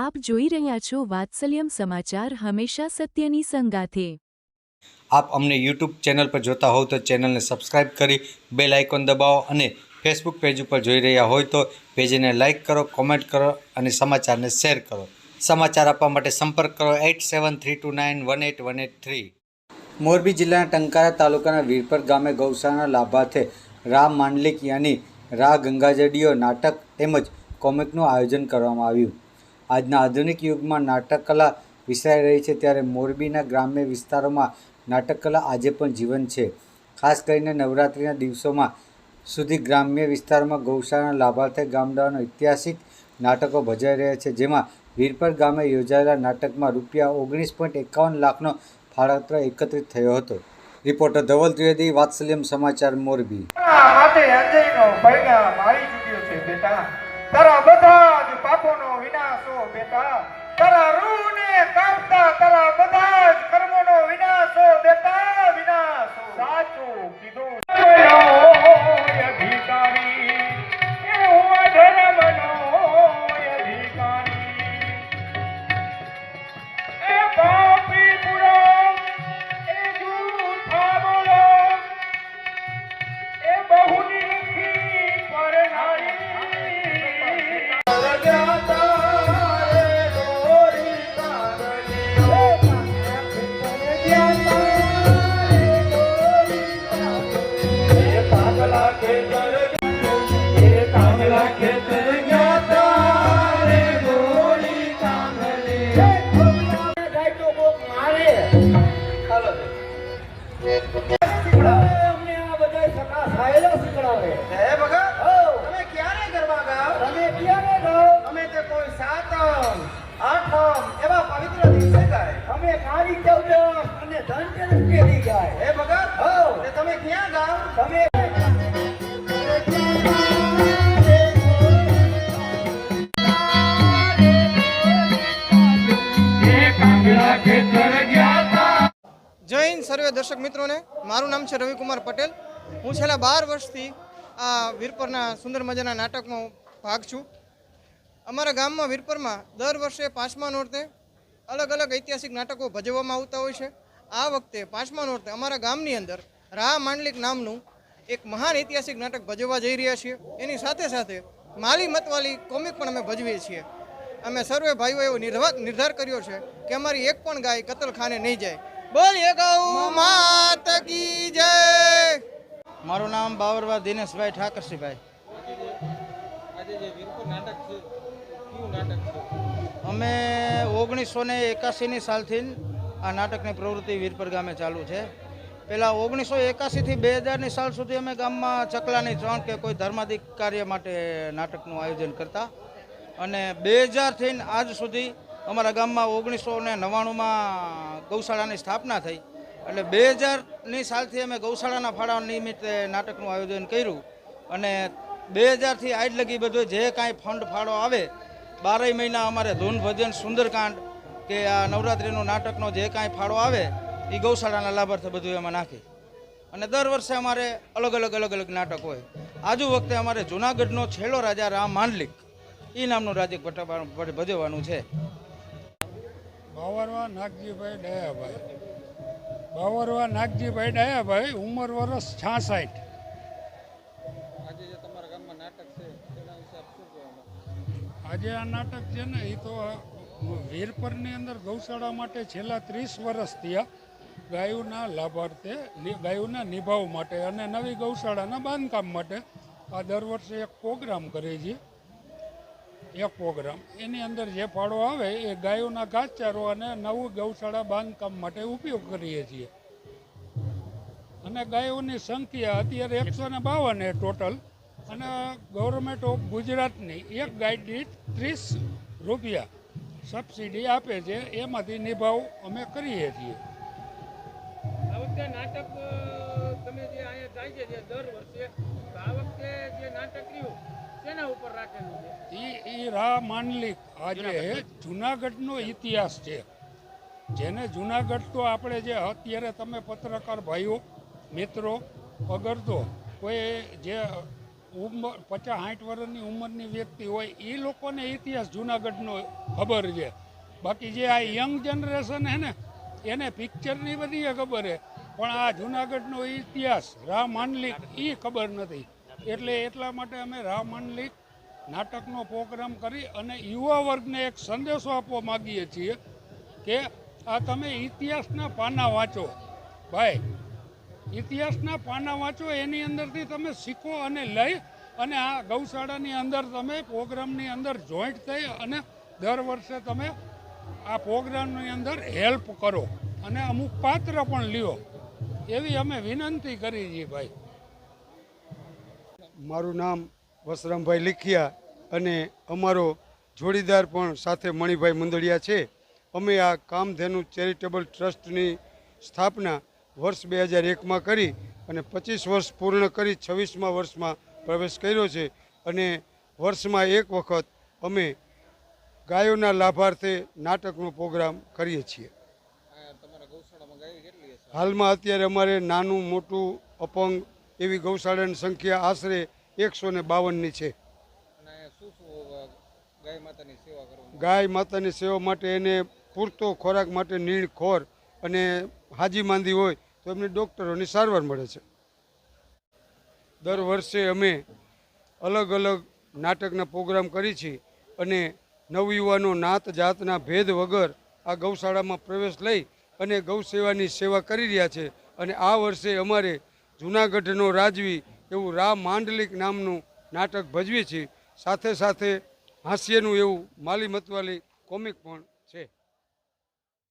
આપ જોઈ રહ્યા છો વાત્સલ્યમ સમાચાર હંમેશા સત્યની સંગાથે. આપ અમને યુટ્યુબ ચેનલ પર જોતા હોવ તો ચેનલને સબસ્ક્રાઇબ કરી બેલ આઇકોન દબાવો અને ફેસબુક પેજ ઉપર જોઈ રહ્યા હોય તો પેજને લાઇક કરો, કોમેન્ટ કરો અને સમાચારને શેર કરો. સમાચાર આપવા માટે સંપર્ક કરો eight seven three two nine one eight one eight three. Morbi જિલ્લાના ટંકારા તાલુકાના વીરપર ગામે ગૌશાળાના લાભાર્થે રા માંડલિક યાની રા ગંગાજડીઓ નાટક તેમજ કોમિકનું આયોજન કરવામાં આવ્યું. આજના આધુનિક યુગમાં નાટક કલા વિસરાઈ રહી છે ત્યારે મોરબીના ગ્રામ્ય વિસ્તારોમાં નાટક કલા આજે પણ જીવન છે. ખાસ કરીને નવરાત્રિના દિવસોમાં સુધી ગ્રામ્ય વિસ્તારમાં ગૌશાળાના લાભાર્થે ગામડાઓનો ઐતિહાસિક નાટકો ભજાઈ રહ્યા છે. જેમાં વીરપર ગામે યોજાયેલા નાટકમાં રૂપિયા ઓગણીસ પોઈન્ટ એકાવન લાખનો ફાળત્ર એકત્રિત થયો હતો. રિપોર્ટર ધવલ ત્રિવેદી, વાત્સલ્યમ સમાચાર, મોરબી. બેટા. બધા પાપોનો વિનાશો બેટા તારા રૂહને કાપતા તારા બધા જ તમે જય હિન્દ સર્વે દર્શક મિત્રોને. મારું નામ છે રવિકુમાર પટેલ. હું છેલ્લા બાર વર્ષથી આ વીરપરના સુંદર મજાના નાટકમાં ભાગ છું. અમારા ગામમાં વીરપરમાં દર વર્ષે પાંચમા નોરતે અલગ અલગ ઐતિહાસિક નાટકો ભજવવામાં આવતા હોય છે. આ વખતે પાંચમા નોરતે અમારા ગામની અંદર રા માંડલિક નામનું એક મહાન ઐતિહાસિક નાટક ભજવવા જઈ રહ્યા છીએ. એની સાથે સાથે માલી મતવાલી કોમિક પણ અમે ભજવીએ છીએ. અમે સર્વે ભાઈઓ એવો નિર્ધાર કર્યો છે કે અમારી એક પણ ગાય કતલખાને નહીં જાય. બોલીએ ગૌ માત કી જય. મારું નામ બાવરવા દિનેશભાઈ ઠાકરસિંહભાઈ અમે ઓગણીસો ને એકાસીની સાલથી આ નાટકની પ્રવૃત્તિ વીરપર ગામે ચાલુ છે. પહેલાં ઓગણીસો એકાસીથી બે હજારની સાલ સુધી અમે ગામમાં ચકલાની ચણ કે કોઈ ધર્માધિક કાર્ય માટે નાટકનું આયોજન કરતા અને બે હજારથી આજ સુધી અમારા ગામમાં ઓગણીસો ને નવ્વાણુંમાં ગૌશાળાની સ્થાપના થઈ. એટલે બે હજારની સાલથી અમે ગૌશાળાના ફાળા નિમિત્તે નાટકનું આયોજન કર્યું અને બે હજારથી આજ લગી બધું જે કાંઈ ફંડ ફાળો આવે, બારેય મહિના અમારે ધૂન ભજન, સુંદરકાંડ કે આ નવરાત્રિનું નાટકનો જે કાંઈ ફાળો આવે એ ગૌશાળાના લાભાર્થે બધું એમાં નાખી. અને દર વર્ષે અમારે અલગ અલગ અલગ અલગ નાટક હોય. આજુ વખતે અમારે જુનાગઢનો છેલ્લો રાજા રામ માંડલિક. એ નામનું રાજ્ય ભજવવાનું છે. બાવરવા નાગજીભાઈ ડાયાભાઈ બાવરવા નાગજીભાઈ ડાયાભાઈ ઉંમર વર્ષ છાસઠ. આજે આ નાટક છે ને એ તો વીરપરની અંદર ગૌશાળા માટે છેલ્લા ત્રીસ વર્ષ થયા. ગાયોના લાભાર્થે ગાયોના નિભાવ માટે અને નવી ગૌશાળાના બાંધકામ માટે આ દર વર્ષે એક પ્રોગ્રામ કરે છે. એક પ્રોગ્રામ. એની અંદર જે ફાળો આવે એ ગાયોના ઘાસચારો અને નવું ગૌશાળા બાંધકામ માટે ઉપયોગ કરીએ છીએ. અને ગાયોની સંખ્યા અત્યારે એકસો ને બાવન એ ટોટલ. અને ગવર્મેન્ટ ઓફ ગુજરાતની એક ગાય દીઠ ત્રીસ રૂપિયા સબસિડી આપે છે. એમાંથી નિભાવ અમે કરીએ છીએ. વખતે નાટક તમે જે અહીંયા થાય છે જે દર વર્ષે આ વખતે જે નાટક રહ્યું તેના ઉપર રાખેલું છે? એ એ રા માનલિક આજે જુનાગઢનો ઇતિહાસ છે. જેને જુનાગઢ તો આપણે જે અત્યારે તમે પત્રકાર ભાઈઓ મિત્રો પગરતો કોઈ જે ઉંમર પચાસ સાઠ વર્ષની ઉંમરની વ્યક્તિ હોય એ લોકોને ઇતિહાસ જુનાગઢનો ખબર છે. બાકી જે આ યંગ જનરેશન હે ને એને પિક્ચરની બધી ખબર છે. પણ આ જુનાગઢનો ઇતિહાસ, રામ માંડલિક એ ખબર નથી. એટલે એટલા માટે અમે રામ માંડલિક નાટકનો પ્રોગ્રામ કરી અને યુવા વર્ગને એક સંદેશો આપવા માગીએ છીએ કે આ તમે ઇતિહાસના પાના વાંચો. ભાઈ, ઇતિહાસના પાના વાંચો, એની અંદરથી તમે શીખો અને લઈ અને આ ગૌશાળાની અંદર તમે પ્રોગ્રામની અંદર જોઈન્ટ થઈ અને દર વર્ષે તમે આ પ્રોગ્રામની અંદર હેલ્પ કરો. અને અમુક પાત્ર પણ લ્યો. એવી અમે વિનંતી કરી છીએ ભાઈ. મારું નામ વસરામભાઈ લીખિયા અને અમારો જોડીદાર પણ સાથે મણિભાઈ મુંદડિયા છે. અમે આ કામધેનુ ચેરિટેબલ ટ્રસ્ટની સ્થાપના વર્ષ બે હજાર એકમાં કરી અને પચીસ વર્ષ પૂર્ણ કરી છવ્વીસમાં વર્ષમાં પ્રવેશ કર્યો છે અને વર્ષમાં એક વખત અમે ગાયોના લાભાર્થે નાટકનો પ્રોગ્રામ કરીએ છીએ. હાલમાં અત્યારે અમારે નાનું મોટું અપંગ એવી ગૌશાળાની સંખ્યા આશરે એકસો ને બાવનની છે. ગાય માતાની સેવા માટે એને પૂરતો ખોરાક માટે નીણ ખોર અને હાજી માંદી હોય તો એમને ડૉક્ટરોની સારવાર મળે છે. દર વર્ષે અમે અલગ અલગ નાટકના પ્રોગ્રામ કરી છીએ અને નવયુવાનો નાત જાતના ભેદ વગર આ ગૌશાળામાં પ્રવેશ લઈ અને ગૌ સેવાની સેવા કરી રહ્યા છે. અને આ વર્ષે અમારે જૂનાગઢનો રાજવી એવું રા માંડલિક નામનું નાટક ભજવીએ છીએ સાથે સાથે હાસ્યનું એવું માલી મતવાલી કોમિક પણ છે.